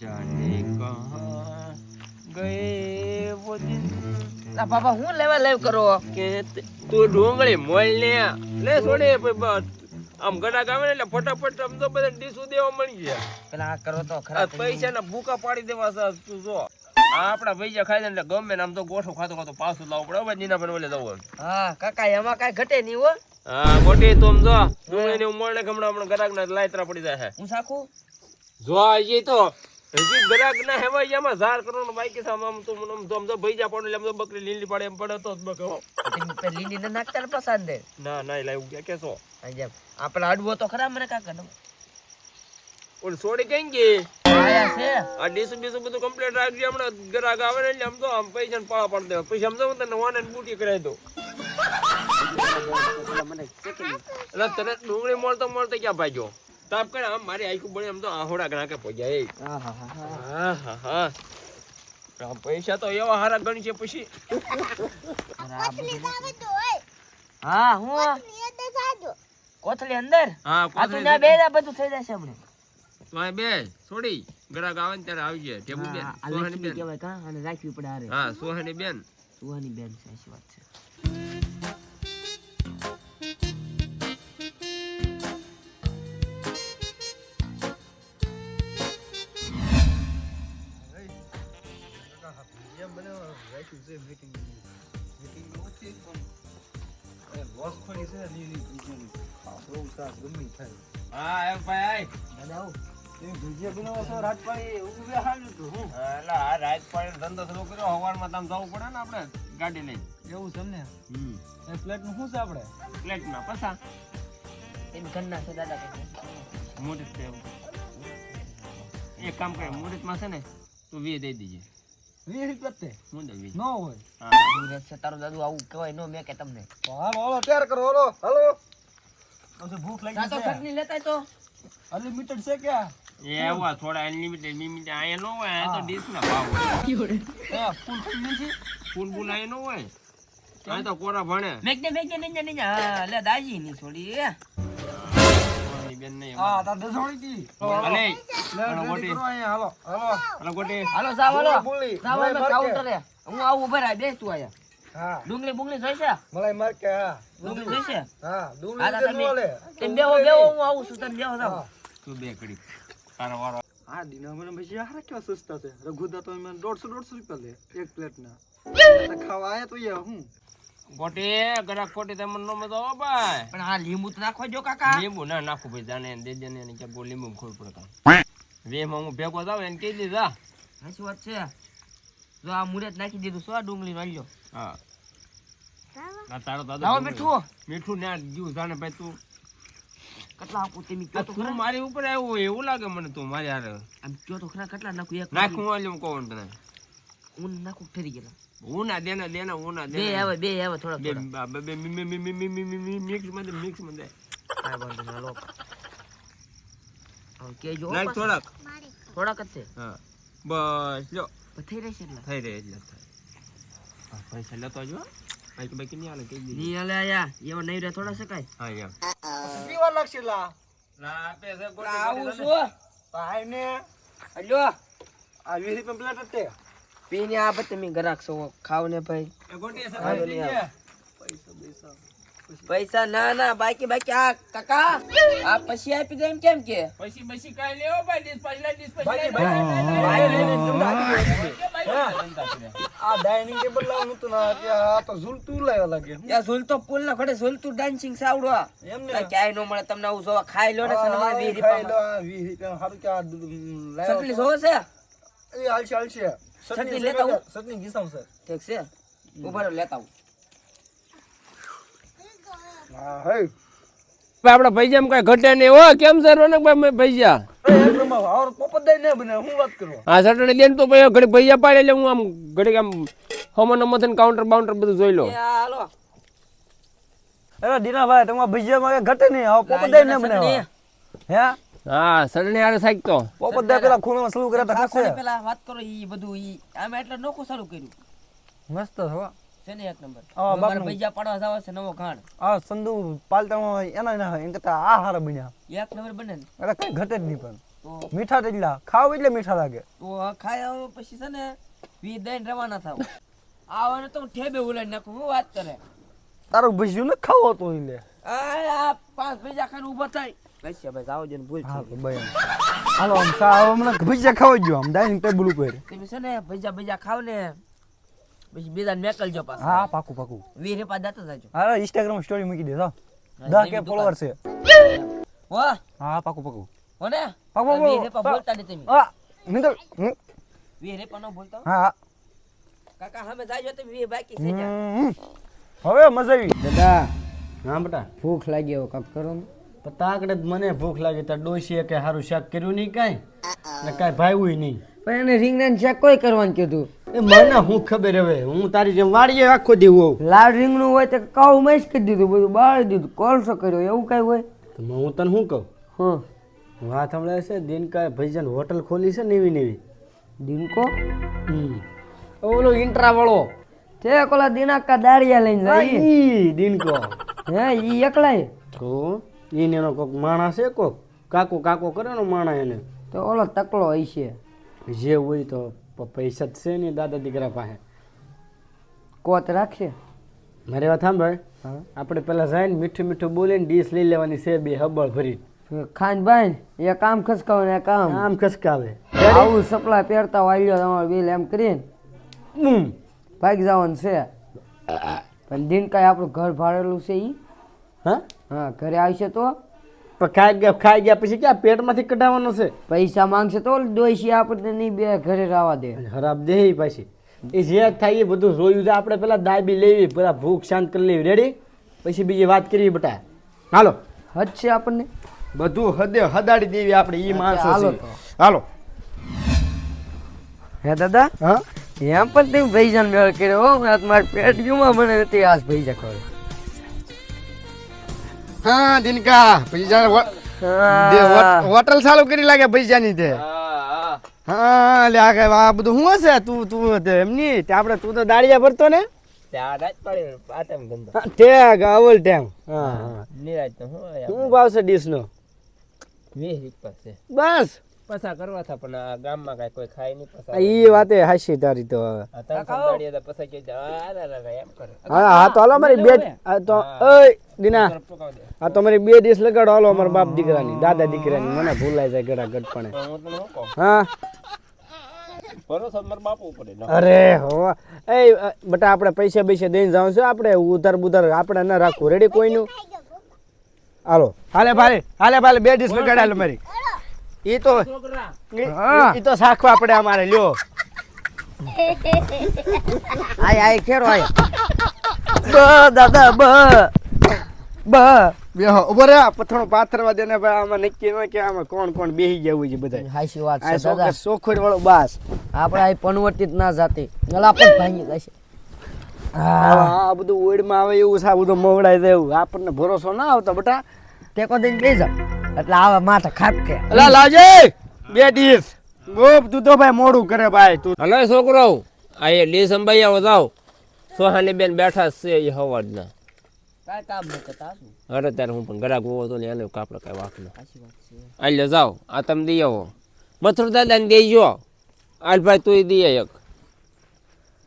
જાને કહા ગયે વો દિન. લા બાબા હું લેવા લેવ કરો? કે તું ડુંગળી મોલ ને લે છોડે આમ ગડાક ગામે એટલે ફટાફટ આમ તો બધા ડીસુ દેવા મળી ગયા. પેલા આ કરો તો ખરા પૈસા ના ભૂકા પાડી દેવા છે તું જો. આ આપણા પૈસા ખાઈ જાય એટલે ગમે ને આમ તો ગોઠો ખાતો ખાતો પાછું લાવવું પડે. હવે નીના પણ ઓલે જવું હા કાકા એમાં કાઈ ઘટે નહીં હો. હા મોટી તું જો. ડુંગળી ને મળે હમણાં હમણાં ગરાક ના લાયતરા પડી જાય હું સાખું? જો એ તો હજી ગરાક ના હેવાય એમાં ઝાર છે આમ આમ તો આમ તો આમ તો ભૈજા પડે એમ તો બકરી લીલી પડે એમ પડે તો જ બકરો. લીલી ને નાખતા ને પસંદ દે. ના ના એવું કે કેસો આ જેમ અડવો તો ખરા મને કાકા નો ઓલી છોડી કઈ ગઈ? આયા છે. આ ડીસું બીસું બધું કમ્પ્લીટ રાખજે હમણાં ગરાક આવે ને એટલે આમ તો આમ પૈસા ને પાળા પાડી દેવા. પછી સમજો તને વાને ને બુટી મને ચેકી એટલે તરત ડુંગળી મળતો મળતો ક્યાં ભાગ્યો? તાપ કરે આમ મારી આખું બને આમ તો આહોડા ગ્રાહકે પહોંચ્યા એ. હા હા હા હા હા હા પૈસા તો એવા હારા ગણી છે પછી. હા હું? કોથળી અંદર? હા કોથળી તું ના બે બધું થઈ જશે હમણાં. તો બે છોડી. ગ્રાહક આવે ને ત્યારે આવી જાય. ટેબુ બેન. હા, સોહાની બેન. કહેવાય કા? અને રાખવી પડે હા સોહાની બેન. સોહાની બેન સાચી વાત છે. રાખ્યું છે મીટિંગ મીટિંગમાં નથી પણ લોસ પડી છે ની ની આપણો ઉતાર ગમી થાય. હા એમ ભાઈ દાદા આવો એ ભજીયા બનાવો છો રાજપાળી એવું બે હાલ હું? એટલે આ રાજપાળી ધંધો શરૂ કર્યો હવારમાં તમે જવું પડે ને આપણે ગાડી લઈ એવું તમને હમ. એ પ્લેટનું શું છે આપણે? પ્લેટમાં પસા એમ ઘરના છે દાદા મુહૂર્ત છે એવું. એક કામ કરે મુહૂર્તમાં છે ને તું વી દઈ દીજે. વીસ રૂપિયા તે. હું દઈ વીએ. ન હોય. હા. ધીરજ છે તારો દાદુ આવું કહેવાય નો મેં કે તમને. હાલો હાલો તૈયાર કરો હાલો હાલો. ભૂખ લાગી તો છે. ચટણી લેતા તો? અનલિમિટેડ છે ક્યાં એવા થોડા અનલિમિટેડ લિમિટેડ અહીંયા નો હોય અહીંયા તો ડીશના ભાવ હોય. ફૂલ ફૂલ નથી ફૂલ ફૂલ અહીંયા નો હોય. અહીંયા તો કોરા ભણે. મેઘને મેઘને નીચે નીચે હા લે દાજી ની છોડી બેન ને હા તા. દસોણી દી અલે ગોટી. હાલો. હાલો. હાલો ગોટી. હાલો બોલી, અમે કાઉન્ટરે હું આવું ઊભા રહે બેસ તું આયા હા. ડુંગળી બુંગળી જોઈશે મલાઈ માર કે હા. ડુંગળી જોઈશે હા ડુંગળી તો લે તેમ બેહો બેહો હું આવું છું તમે બેહો જાવ તું બે કડી તારો વારો. હા દીના મને પછી હારા કેવા સસ્તા છે? રઘુદા તો એમાં દોઢસો દોઢસો રૂપિયા લે એક પ્લેટ ના. ખાવા આયા તો યા હું? ગોટી ગરાક ખોટી તમને નો મજા આવે ભાઈ. પણ આ લીંબુ તો નાખવા જો કાકા. લીંબુ ના નાખું ભાઈ જાને ને લીંબુ ખોલ પડે હું ભેગો જાવ એને કહી દીધા. સાચી વાત છે. જો આ મુરત નાખી દીધું સો ડુંગળી વાળ્યો હા. આ તારો દાદો લાવો મીઠું. મીઠું ને જીવ જાણે ભાઈ તું. કેટલા આપું તમે તો તું ખરા. મારી ઉપર આવ્યું એવું લાગે મને તું મારી હારે. આમ તો ખરા કેટલા નાખું એક નાખું કોણ તને? હું નાખું ફેરી ગયેલા. હું ના દેના દેના હું ના દેના. બે આવે બે આવે થોડા બે બાબા બે મી મી મી મી મી મિક્સમાં મિક્સમાં દે આ બંધ ના લો હવે કે જો નાખ થોડાક. થોડાક જ છે. હા. બસ લો થઈ રહેશે એટલે. થઈ રહે એટલે થાય. પૈસા લેતો જો બાકી બાકી નહીં હાલે કઈ દીધી. નહીં હાલે આયા. એવા નહીં રે થોડા શકાય. હા યા પીવા લાગશે લા. રાતે છે ગોળી આવું છું. ભાઈ ને અલ્યો આ વીસ પ્લેટ હતી પીને આ પછી તમે ગ્રાહક છો ખાવ ને ભાઈ. પૈસા ના ના બાકી બાકી આ કાકા આ પછી આપી દે એમ કેમ કે? પછી પછી કાઈ લેવો ભાઈ ડિસ પાછલા ડિસ આ ડાઇનિંગ ટેબલ લાવનું ઝૂલતો પુલ ના ઘડે ઝૂલતું ડાન્સિંગ સાવડવા એમને ક્યાંય નો મળે તમને ખાઈ લો ને સનમાં 20 સટની લેતા આવું. સટની ઘીસાઉં સર ઠીક છે. ઊભા લેતા આવું. આપડા ભૈજા કઈ ઘટે નહીં હો. કેમ સર રોનકભાઈ ભૈજા હા ચટણી લઈને તો ઘડી ભૈયા પાડે એટલે હું આમ ઘડી આમ હમન હમન કાઉન્ટર બાઉન્ટર બધું જોઈ લો અરે દીના ભાઈ તમારા ભૈજા માં ઘટે નહીં. આવો પોપટ દઈ ને બનાવો હે? હા સટણે આરે સાઈક તો. પોપટ દઈ પેલા ખૂણામાં સલું કર્યા તા ખાસે. પેલા વાત કરો ઈ બધું ઈ. આમે એટલે નોખું સારું કર્યું. મસ્ત હો. સેને ને એક નંબર? આ હવે ભૈયા પાડવા જાવ છે નવો ખાણ આ સંધુ પાલતામાં એના ના એમ કરતા આ હારા બન્યા. એક નંબર બને ને. અરે કઈ ઘટે જ નહીં પણ. તો મીઠા તેટલા. ખાવ એટલે મીઠા લાગે. તો ખાય પછી છે ને વી દઈને રવાના થાવ. આવને તો ઠેબે ઉલાઈ નાખું હું વાત કરે. તારું ભજીયું ને ખાવો તો એટલે. આ આ પાંચ ભેજા ખાને ઊભા થાય. કશ્ય ભાઈ જો ને ભૂલ થઈ ભાઈ હાલો આમ સા હમણાં ભજીયા ખાવા ગયો આમ ડાઇનિંગ ટેબલ ઉપર. તમે છે ને ભેજા ભેજા ખાવ ને પછી બીજા મેકલજો પાછા. હા પાકું પાકું. વીર રૂપિયા દેતા જાજો હા ઇન્સ્ટાગ્રામ સ્ટોરી મૂકી દેજો હા, દસ જેવી કે દુકાન. ફોલોવર છે. વાહ હા પાકું પાકું. હો ને? પાકું. વીર રૂપિયા બોલતા નહીં તમે. હા મિત્ર હમ, વીર રૂપિયા ન બોલતા હો. કાકા સામે જાજો તમે વીર બાકી છે. હમ. હવે મજા આવી. દાદા હા બટા. ભૂખ લાગી હવે કાંક કરો ને. પણ તાકડે જ મને ભૂખ લાગી ત્યાં ડોશીએ કે સારું શાક કર્યું નહીં કાંઈ? ને કાંઈ ભાવ્યું નહીં. પણ એને રીંગણા શાક કોઈ કરવાનું કીધું? એ મને હું ખબર હવે? હું તારી જેમ વાડીએ આખો દેવો લાલ રીંગણું હોય તો કાવ મેશ કરી દીધું બધું બાળી દીધું કોલસો કર્યો એવું કઈ હોય? તો હું તને શું કહું? હા. વાત હમણાં છે દિનકાએ ભૈજન હોટલ ખોલી છે નવી નવી દિનકો? હમ. ઓલો ઇન્ટ્રા વાળો. તે કોલા દિનાકા દાળિયા લઈને જાય દિનકો. હે ઈ એકલાય? તો? ઈને એનો કોક માણસ છે કોક? કાકો કાકો કરે ને માણા એને? તો ઓલો તકલો હશે જે હોય તો પૈસા છે ને દાદા દીકરા પાસે. કોત રાખશે? મારી વાત સાંભળ. આપણે પેલા જાય ને મીઠું મીઠું બોલીને ડીશ લઈ લેવાની છે બે હબળ ભરી ખાન ભાઈ એ કામ ખસકાવે ને કામ. આમ ખસકાવે. આવું સપલા પહેરતા વાલ્યો તમારો બિલ એમ કરીને. ભાગી જવાનું છે. પણ દિન કાંઈ આપણું ઘર ભાડેલું છે ઈ? હા? હા ઘરે આવશે તો? ખાઈ ગયા ખાઈ ગયા પછી ક્યાં પેટમાંથી કઢાવવાનો છે? પૈસા માંગશે તો દોઈશી આપણને નહીં બે ઘરે રાવા દે. ખરાબ દેહી પાછી. એ જે થાય એ બધું જોયું છે. આપણે પેલા દાબી લેવી પેલા ભૂખ શાંત કરી લેવી. રેડી પછી બીજી વાત કરવી બટા. હાલો. હદ છે આપણને? બધું હદે હદાડી દેવી આપણે એ માણસો હાલો હાલો. હે દાદા? હા? એમ પણ તમે ભૈજાન મેળ કર્યો હો. મારી પેટ ગયું મને તે આજ ભાઈજા ખબર હા દિનકા પછી જાણે દે હોટલ ચાલુ કરી લાગે પૈસાની તે. હા હા. હા લે આ આ બધું શું હશે? તું તું તે એમની તે આપણે તું તો દાડિયા ભરતો ને? ટેગ અવલ ટેમ હા હા નિરાજ તો શું ભાવશે ડીશ નો વીસ રૂપિયા છે. બસ. પસા કરવા થા પણ આ ગામમાં કાંઈ કોઈ ખાય નહીં પસા ઈ વાતે હાશી તારી તો. આ સંભાળીએ તો પસા કે છે, આ રા રા રા એમ કરે. હા હા તો હાલો મારી બે તો ઓય દીના. આ તો મારી બે ડીશ લગાડો હાલો અમાર બાપ દીકરાની દાદા દીકરાની મને ભૂલાય જાય ગડા ગડપણે. હું તને કહું? હા. ભરોસો મારા બાપુ ઉપર અરે હો. એ બટા આપણે પૈસા પૈસા દઈને જાવ છે આપણે ઉધાર બુધાર આપણે ના રાખવું. રેડી કોઈનું? હાલો. હાલે ભાલે હાલે ભાલે બે ડીશ લગાડે મારી. ઈ તો એ ઈ- તો સાખવા આપણે અમારે લ્યો. આય આય ખેરો આય. બ દાદા બ. બ. બેહો ઊભો રે. પાથરવા ભાઈ આમાં નક્કી ન કે આમાં કોણ કોણ બેહી ગયા હોય છે બધા હાસી વાત છે દાદા. સોખોડ વાળો બાસ. આપણે આ પનવર્તિત ના જાતી. ગલા પણ ભાંગી જશે આ બધું ઓઈડમાં આવે એવું છે આ બધું મવડાય છે એવું. આપણને ભરોસો ના આવતો બટા. ટેકો દઈને બેસી જાવ એટલે આવા માથે ખાપકે. અલા લાજે બે ડીશ ગોપ તું તો ભાઈ મોડું કરે ભાઈ તું. હલો છોકરો આ એ ડી સંભાઈ આવો જાઓ. સોહાની બેન બેઠા છે એ હવાડના કાંઈ કામ નહીં કરતા અરે ત્યારે હું પણ ગરાક હોવો તો ને એને કાપડ કઈ વાક ન. સાચી વાત જાઓ આ તમે દઈ આવો. મથુર દાદાને દઈ આલ ભાઈ તું દઈ એક.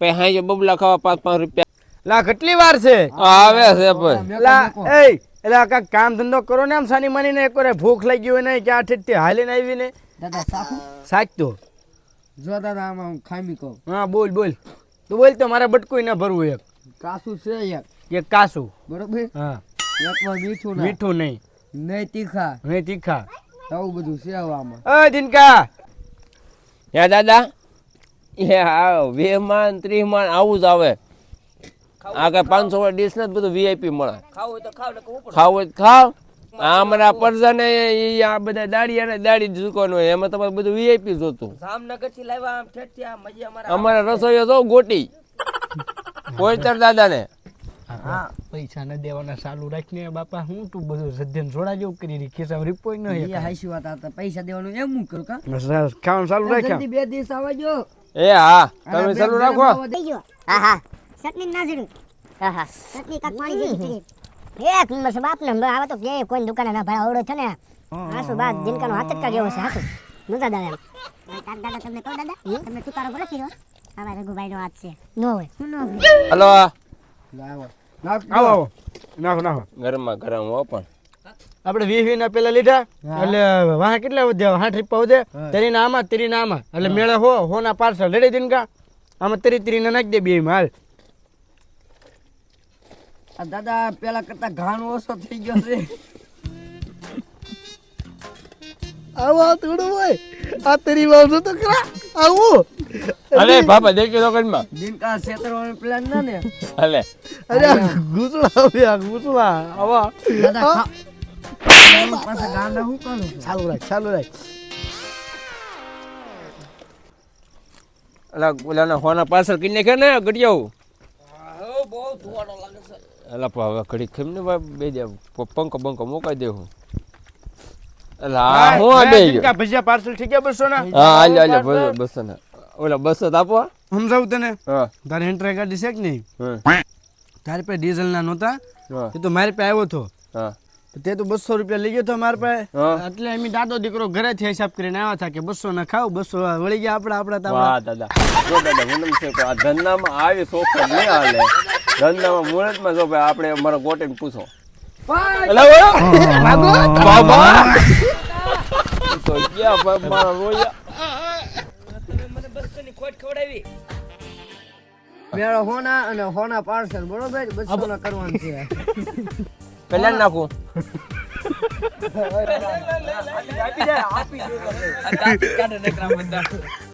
પછી હાઈ બબલા ખાવા પાંચ પાંચ રૂપિયા. લા કેટલી વાર છે? આવે છે ભાઈ. લા એ એટલે આખા કામ ધંધો કરો ને આમ સાની માની ને એક વાર ભૂખ લાગી હોય ને કે આ ઠેઠથી હાલીને આવી ને. દાદા સાખું? સાચ જો દાદા આમાં હું ખામી કહું. હા બોલ બોલ. તું બોલ તો મારે બટકું ના ભરવું એક. કાસું છે એક. એક કાસું. બરોબર? હા. એકમાં મીઠું ના. મીઠું નહીં. નહીં તીખા. નહીં તીખા. આવું બધું છે આમાં. અ દિનકા. હે દાદા એ આ વીસ માન ત્રીસ માન આવું જ આવે. આ કઈ પાંચસો વાળા ડીશ નથી બધું વીઆઈપી મળે. ખાવું હોય તો ખાવ અમારા પરજાને એ આ બધા દાડી અને દાડી ઝૂકવાનું હોય. એમાં તમારે બધું વીઆઈપી જોતું. જામનગરથી લાવ્યા આમ ઠેઠથી આ મજી અમારા અમારા રસોઈયો જો ગોટી. કોઈતર દાદાને. હા પૈસા ન દેવાના ચાલુ રાખીને બાપા હું તું બધું સદ્યન જોડા જેવું કરી રહી ખિસ્સામાં રિપોર્ટ ન એ હાચી વાત આ પૈસા દેવાનું એમ હું કરું કા? ખાવાનું ચાલુ રાખ્યા. બે દિવસ આવજો એ હા તમે ચાલુ રાખો. હા હા. ચટણી ના જીરું હા હા ચટણી કાક પાણી જેવી એક નંબર છે બાપ ને હવે તો કે કોઈ દુકાને ના ભાઈ આવડો છે ને. હાસુ બાદ દિનકાનો હાથ જ કાઢ્યો છે હાસુ. નતા દાદા તાર દાદા તમને કહું દાદા. તમને તુકારો બોલો કીધો આવા રઘુભાઈ નો હાથ છે. નો હોય. નો હલો. આવો. આવો નાખો નાખો. ગરમમાં ગરમ હો પણ. આપણે વીસ વીસ ના પેલા લીધા. એટલે વાહ કેટલા વધ્યા હાઠ રૂપિયા વધે? તેરી ના આમાં તેરી ના આમાં. એટલે મેળે હો હો ના પાર્સલ. રેડી દીન કા? આમાં તેરી તેરી ના નાખી દે બે હાલ. દાદા પેલા કરતા ઘાણ ઓછો થઈ ગયો છે. આવો થોડું હોય. આ તરી વાવજો તો ખરા આવું. અરે બાપા દેખ્યો તો કરમાં દિનકા છેતરવાનો પ્લાન ના ને? અલે. અરે આ ઘૂસડા આવે આ ઘૂસડા આવા. દાદા પાસે પાછા ગાંડા હું કરું ચાલુ રાખ ચાલુ રાખ. અલા ઓલાના હોના પાછળ કિને કે ને ગડિયાઓ બહુ ધુવાડો લાગે પણ હવે ઘડી ખમ ને બે પંખો બંકો મોકાઈ દેવું અલા હું આ ગયો. ભજીયા પાર્સલ થઈ ગયા બસો ના? હા હાલે હાલે બસો બસો ઓલા બસો આપો. સમજાવું તને? હા. તારે એન્ટ્રી ગાડી છે કે નહીં? તારી પાસે ડીઝલ ના નહોતા. એ તો મારી પાસે આવ્યો હતો. હા. તે તો બસો રૂપિયા લઈ ગયો તો મારા પાસે. એટલે એમ દાદો દીકરો ઘરેથી હિસાબ કરીને આવ્યા હતા કે બસો ના ખાવ બસો વળી ગયા આપડા આપડા દાદા. જો દાદા હું તમને આ ધંધામાં આવી સોફર નહીં હાલે. ધંધામાં મુહૂર્તમાં જો ભાઈ આપણે અમારા ગોટીને પૂછો. એલા ઓયો! બાબા તો ગયા ભાઈ મારા રોયા. મને બસો ની ખોટ ખવડાવી મેળો હોના અને હોના પાર્સલ બરોબર? બસો ના કરવાનું છે. પેલા નાખું. કાઢે નકરા બધા.